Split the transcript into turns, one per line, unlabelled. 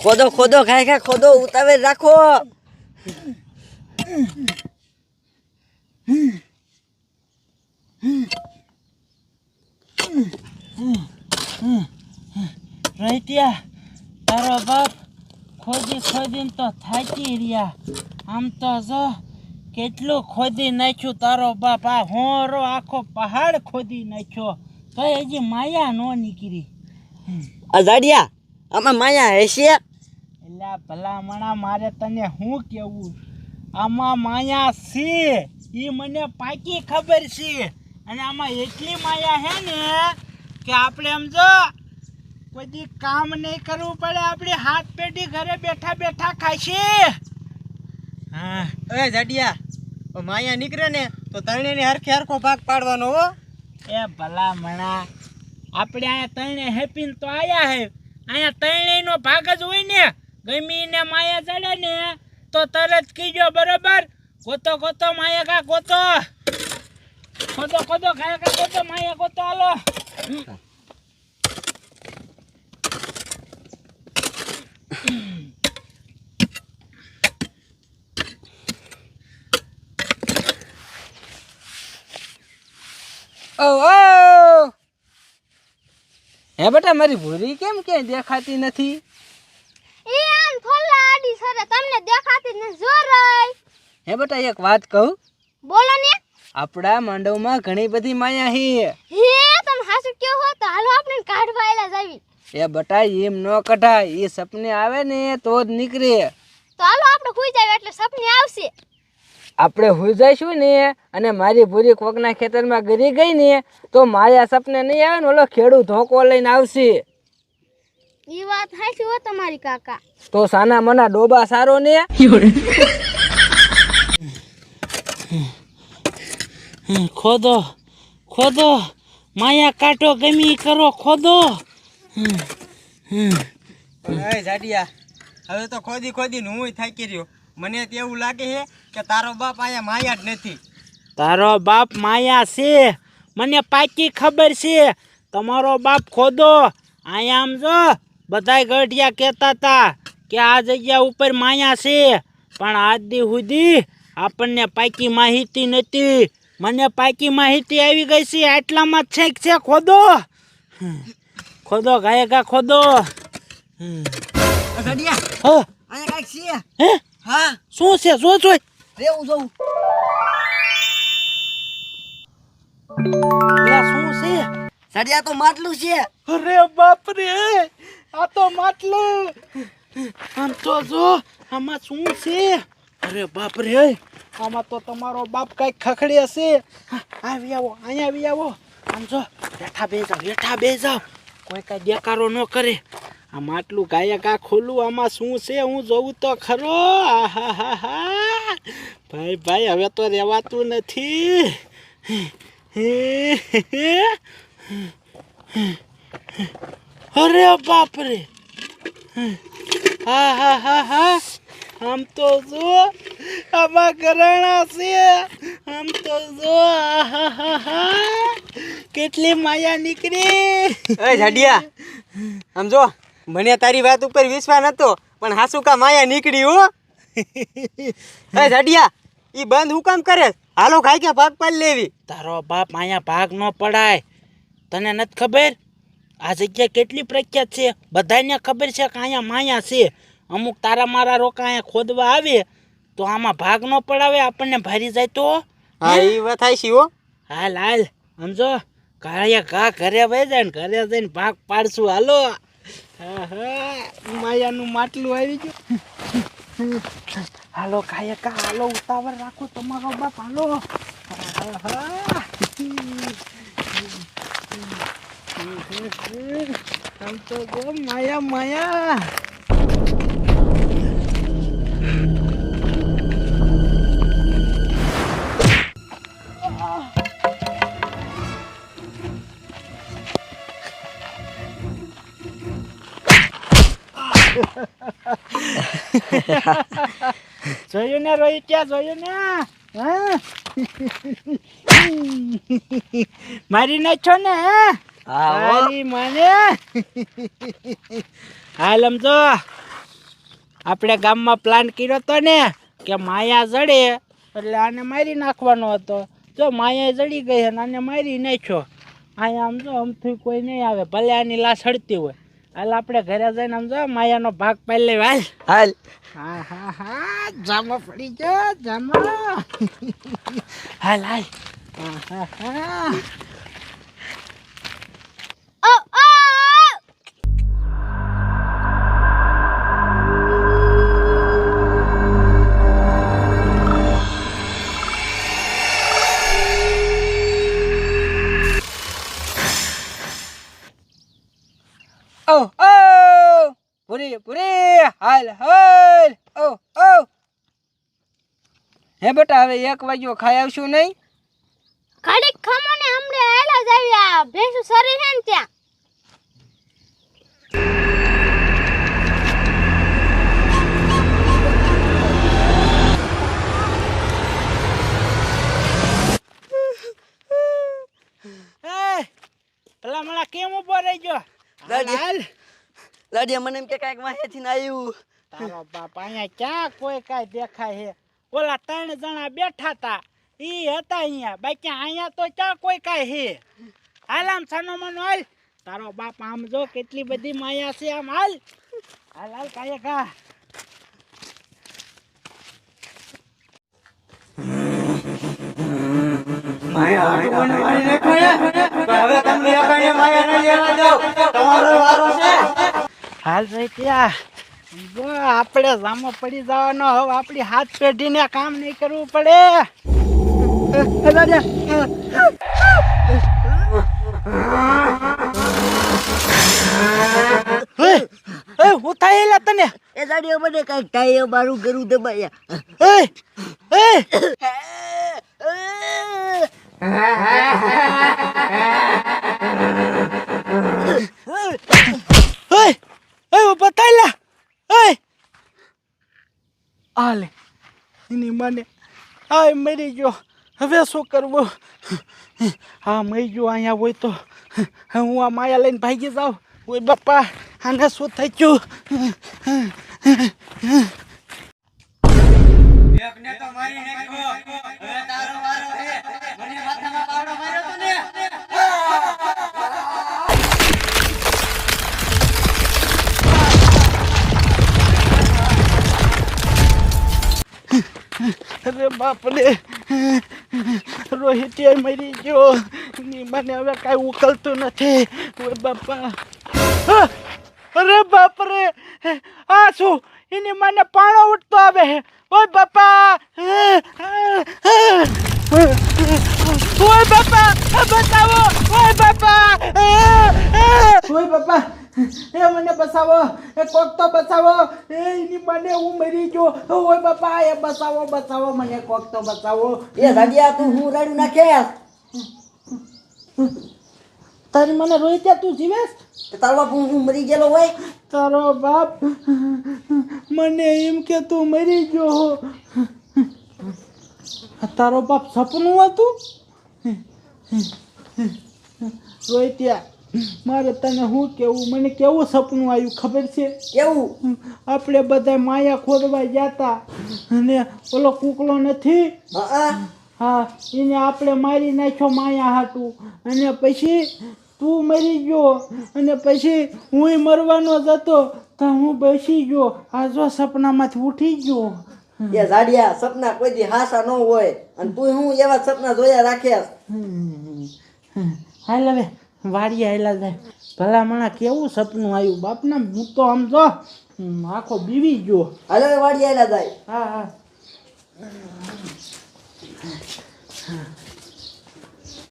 ખોદો ખોદો, ખાય ખા ખોદો ઉતાવે રાખો.
રહીત્યા તારો બાપ ખોદી, ખોદીને તો થાકી રહ્યા. આમ તો જો, કેટલું ખોદી નાખ્યું તારો બાપ. આ હોરો આખો પહાડ ખોદી નાખ્યો. તો હજી માયા નો નીકળી.
આ જાડિયા આમાં માયા હશે?
એટલે ભલામણા મારે તને શું કેવું? આમાં માયા છે એ મને પાકી ખબર છે. અને આમાં એટલી માયા હે ને કે આપણે એમ જો કોઈ દી કામ નહીં કરવું પડે આપણે હાથ પેઢી ઘરે બેઠા બેઠા ખાશે. હા.
એ જાડિયા માયા નીકળે ને તો તરણેની હરખે હરખો ભાગ પાડવાનો હો.
એ ભલામણા આપણે અહીંયા તણે હેપીન તો આયા હે. અહીંયા તણેયનો ભાગ જ હોય ને. ગમીને માયા ચડે ને તો તરત કીજો બરોબર. ગોતો કોતો માયા કા ગોતો. કોતો કોતો ખાયા કા ગોતો માયા કોતો આલો
Oh, ઓ હે બેટા મારી ભૂરી કેમ ક્યાંય દેખાતી નથી?
એ આમ થોલા આડી સરે તમને દેખાતી ને જોરાય
હે બેટા એક વાત કહું?
બોલો ને.
આપણા માંડવમાં ઘણી બધી માયા હી.
હે તમ હાસુ કયો હો તો હાલો આપણે કાઢવા આયલા જાવી.
એ બટા એમ ન કઢાય એ સપને આવે ને તો જ નીકળે.
તો હાલો આપણે ખુઈ જાવ એટલે સપને આવશે.
આપણે હુઈ જઈશું ને અને મારી ભૂરી કોકના ખેતરમાં ગરી ગઈ ને તો માયા સપને નહીં આવે ને ઓલો ખેડૂત ધોકો લઈને આવશે.
એ વાત હાચી હો તમારી કાકા.
તો સાના મના ડોબા સારો ને?
હમ, ખોદો ખોદો માયા કાટો ગમી કરો ખોદો.
એ જાડિયા હવે તો ખોદી ખોદીને હું થાકી રહ્યો. મને તો એવું લાગે છે કે તારો બાપ અહીંયા માયા જ નથી.
તારો બાપ માયા છે. મને પાકી ખબર છે. તમારો બાપ ખોદો. અહીંયા આમ જો બધાય ગઢિયા કહેતા હતા કે આ જગ્યા ઉપર માયા છે. પણ આજ દી સુધી આપણને પાકી માહિતી નથી. મને પાકી માહિતી આવી ગઈ છે. આટલામાં છેક છે ખોદો. ખોદો ગાયકા ખોદો.
જાડિયા અહીંયા કાંઈક છે?
હે?
હા?
શું છે? શું જોઈ
રેવું
જોઉં શું છે?
સડિયા તો માટલું છે.
અરે બાપ રે આ તો માટલું. આમ તો જો આમાં શું છે? અરે બાપ રે આમાં તો તમારો બાપ કંઈક ખખડી હશે. આવી આવો અહીંયા આવી આવો. આમ જો બેઠા બે જાઓ બેઠા બે જાઓ. કોઈ કઈ દેકારો ન કરે. આ માટલું ગાયક આ ખોલું, આમાં શું છે? હું જોઉં તો ખરો. ભાઈ ભાઈ, હવે તો રહેવાતું નથી. અરે બાપરે. હા હા હા હા આમ તો જો, આમાં ઘરાણા છે. આમ તો જો. કેટલી માયા નીકળી.
એ જાડિયા, આમ જો. મને તારી વાત ઉપર વિશ્વાસ નતો પણ હાસુ કા માયા નીકળી હો. એ જાડિયા ઈ બંધ હું કામ કરે? હાલો ખાઈ કે ભાગ પાડી લેવી.
તારો બાપ અહીંયા ભાગ ન પડાય. તને નથી ખબર? આ જગ્યા કેટલી પ્રખ્યાત છે. બધાને ખબર છે કે અહીંયા માયા છે. અમુક તારા મારા રોકા અહીંયા ખોદવા આવે તો આમાં ભાગ ન પડાવે આપણને ભારી જાય તો?
હા એ વાત થાય હો.
હાલ હાલ સમજો. કાળિયા ઘા ઘરે વહી જાય ને ઘરે જઈને ભાગ પાડશું. હાલો. હા, હા, માયાનું માટલું આવી ગયું હાલો કાયા કા હાલો, ઉતાવળ રાખો, તમારો બાપ, હાલો. આમ તો માયા માયા જોયું ને રોહિત ક્યાં જોયું ને? હા? મારી નાખ્યો ને. તારી મને. હાલ સમજો આપણે ગામમાં પ્લાન કર્યો હતો ને કે માયા જડે એટલે આને મારી નાખવાનો હતો. જો માયા જડી ગઈ અને આને મારી નાખ્યો. અહીંયા આમ જો અમથી કોઈ નહીં આવે ભલે આની લાશ હડતી હોય. હાલ આપણે ઘરે જઈને આમ જો માયાનો ભાગ પાડી લેવા હાલ.
હાલ.
હા હા હા જામો પડી ગયો જામો. હાલ હાલ. હા હા હા.
હાલ હાલ ઓ ઓ. હે બેટા હવે એક વાગ્યો ખાઈ આવશું નહીં?
ખાડી ખમો ને હમણે આયલા જાવ્યા આ સરી હે ને ત્યાં.
પેલા મને કેમ ઊભો રહી ગયો?
લાડિયા મને એમ કે કાંઈક ના આવ્યું.
તારો બાપ અહીંયા ક્યાં કોઈ કાંઈ દેખાય હે ઓલા ત્રણ જણા બેઠા હતા ઈ હતા અહીંયા. બાકી અહીંયા તો ક્યાં કોઈ કાંઈ હે હાલ આમ સાનો મનો હાલ. તારો બાપ આમ જો કેટલી બધી માયા છે આમ હાલ. હાલ હાલ કાંઈ કા
હવે તમને અકાળે માયા ન લેવા દઉં. તમારો વારો છે.
હાલ રહી ત્યાં આપણે સામો પડી જવાનો હવે આપણી હાથ પેઢીને કામ નહીં કરવું પડે. એ એ હું થાય તને
એ દાડિયા મને કાંઈક થાય મારું ગરું દબાયા.
એ એ આલે એની મને આ મરી ગયો. હવે શું કરવું? હા મરી ગયો અહીંયા હોય તો. હું આ માયા લઈને ભાગી જાઉં. ઓય બાપા આને શું થઈ ગયું?
તો મારી નાખ્યો
બાપરે રોહિતિયા મરી ગયો. મને હવે કાંઈ ઉકલતું નથી. ઓય બાપા! અરે બાપરે. આ શું? એની મને પાણો ઉઠતો આવે ઓય બાપા. ઓય બાપા બતાવો. ઓય બાપા. ઓય બાપા. એ મને બસાવો એ કોક તો બસાવો. એ એની મને હું મરી ગયો. ઓય બાપા એ બસાવો બસાવો મને કોક તો બચાવો
એ દાડિયા તું હું રડું નાખે?
તારી મને રોઈ ત્યાં તું જીવેશ?
તારો બાપ હું મરી ગયેલો હોય?
તારો બાપ મને એમ કે તું મરી ગયો તારો બાપ સપનું હતું? રોહિત્યા મારે તને શું કેવું? મને કેવું સપનું આવ્યું ખબર છે?
કેવું?
આપણે બધા માયા ખોદવા ગયા હતા અને ઓલો કુકલો નથી?
હા.
હા એને આપણે મારી નાખ્યો માયા હાટું. અને પછી તું મરી ગયો. અને પછી હું મરવાનો જ હતો. તો હું બેસી ગયો. આ જો સપનામાંથી ઉઠી ગયો.
એ ઝાડિયા સપના કોઈ દી હાસા ન હોય. અને તું હું એવા સપના જોયા રાખ્યા
હાલ હવે. વાડી આવેલા થાય ભલા મણા કેવું સપનું આવ્યું? બાપના હું તો આમ તો આખો બીવી ગયો.
હાલો વાડી આવેલા થાય
હા હા.